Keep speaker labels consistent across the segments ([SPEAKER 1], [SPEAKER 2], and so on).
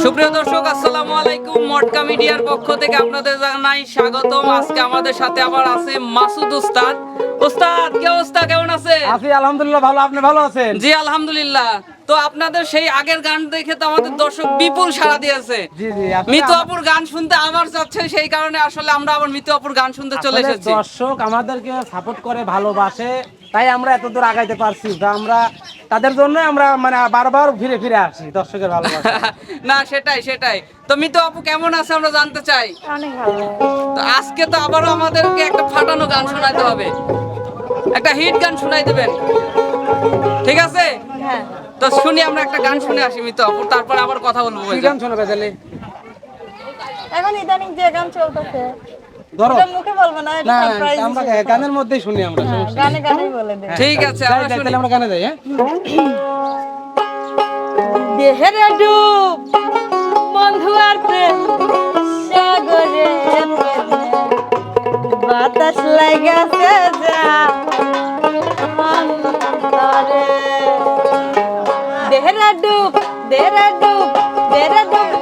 [SPEAKER 1] সুপ্রিয় দর্শক আসসালামু আলাইকুম। মটকা মিডিয়ার পক্ষ থেকে আপনাদের জানাই স্বাগতম। আজকে আমাদের সাথে আবার আছে মাসুদ উস্তাদ। উস্তাদ কে অবস্থা? কেমন আছে
[SPEAKER 2] আছি আলহামদুলিল্লাহ ভালো। আপনি ভালো আছেন?
[SPEAKER 1] জি আলহামদুলিল্লাহ। তো আপনাদের সেই আগের গান দেখে তো আমাদের দর্শক বিপুল সাড়া দিয়েছে।
[SPEAKER 2] জি জি আসলে
[SPEAKER 1] মিতু আপুর গান শুনতে আমার যাচ্ছে সেই কারণে আসলে আমরা আবার মিতু আপুর গান শুনতে চলে এসেছি।
[SPEAKER 2] দর্শক আমাদেরকে সাপোর্ট করে ভালোবাসে তাই আমরা এত দূর আগাইতে পারছি। তা আমরা তাদের জন্য আমরা মানে বারবার ফিরে ফিরে আসি দর্শকের ভালোবাসা।
[SPEAKER 1] না সেটাই সেটাই। তো মিতু আপু কেমন আছে আমরা জানতে চাই?
[SPEAKER 3] অনেক ভালো।
[SPEAKER 1] তো আজকে তো আবারও আমাদেরকে একটা ফাটানো গান শোনাইতে হবে। একটা হিট গান শোনাই দেবেন। ঠিক আছে?
[SPEAKER 3] হ্যাঁ।
[SPEAKER 1] তো শুনি আমরা একটা গান শুনে আসি মিতু তারপরে আবার কথা বলব
[SPEAKER 2] কি গান শোনাবে তাহলে
[SPEAKER 3] এখন ইদানিং যে গান চলতেছে
[SPEAKER 2] ধরো।
[SPEAKER 3] মুখে বলব না এটা সারপ্রাইজ
[SPEAKER 2] আমরা গানের মধ্যেই শুনি আমরা
[SPEAKER 3] গানে গানেই বলে দে
[SPEAKER 1] ঠিক আছে আমরা শুনি।
[SPEAKER 2] তাহলে আমরা গানে যাই হ্যাঁ?
[SPEAKER 3] দেহের ডুব বন্ধু আর প্রেম সাগরে বাতাস লাগাছে যা। দেহের ডুব দেহের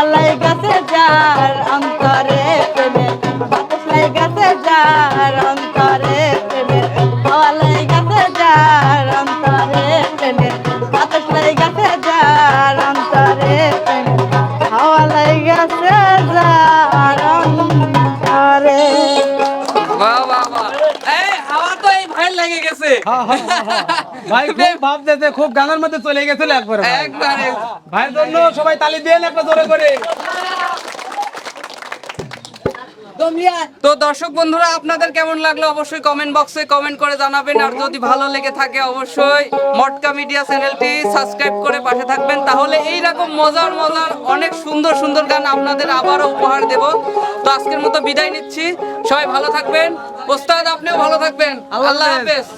[SPEAKER 3] পালাই গাছে যার অন্তরে প্রেমের পালাই গাছে যার অন্তরে প্রেমের পালাই গাছে যার অন্তরে প্রেমের পালাই গাছে যার অন্তরে প্রেমের পালাই গাছে যার অন্তরে
[SPEAKER 1] বাহ বাহ বাহ। এই হাওয়া তো এই ভাই লেগে গেছে।
[SPEAKER 2] হ্যাঁ হ্যাঁ হ্যাঁ ভাই ভাবতেছে খুব গানের মধ্যে চলে গেছিল একবারে ভাই।
[SPEAKER 1] একবারে।
[SPEAKER 2] ভাইয়ের জন্য সবাই তালি দিয়ে একটা জোরে করে।
[SPEAKER 1] তো দর্শক বন্ধুরা আপনাদের কেমন লাগল অবশ্যই কমেন্ট বক্সে কমেন্ট করে জানাবেন আর যদি ভালো লেগে থাকে অবশ্যই মটকা মিডিয়া চ্যানেলটি সাবস্ক্রাইব করে পাশে থাকবেন তাহলে এই রকম মজার মজার অনেক সুন্দর সুন্দর গান আপনাদের আবারও উপহার দেব। তো আজকের মতো বিদায় নিচ্ছি। সবাই ভালো থাকবেন। ওস্তাদ আপনিও ভালো থাকবেন।
[SPEAKER 2] আল্লাহ।
[SPEAKER 1] হাফেজ।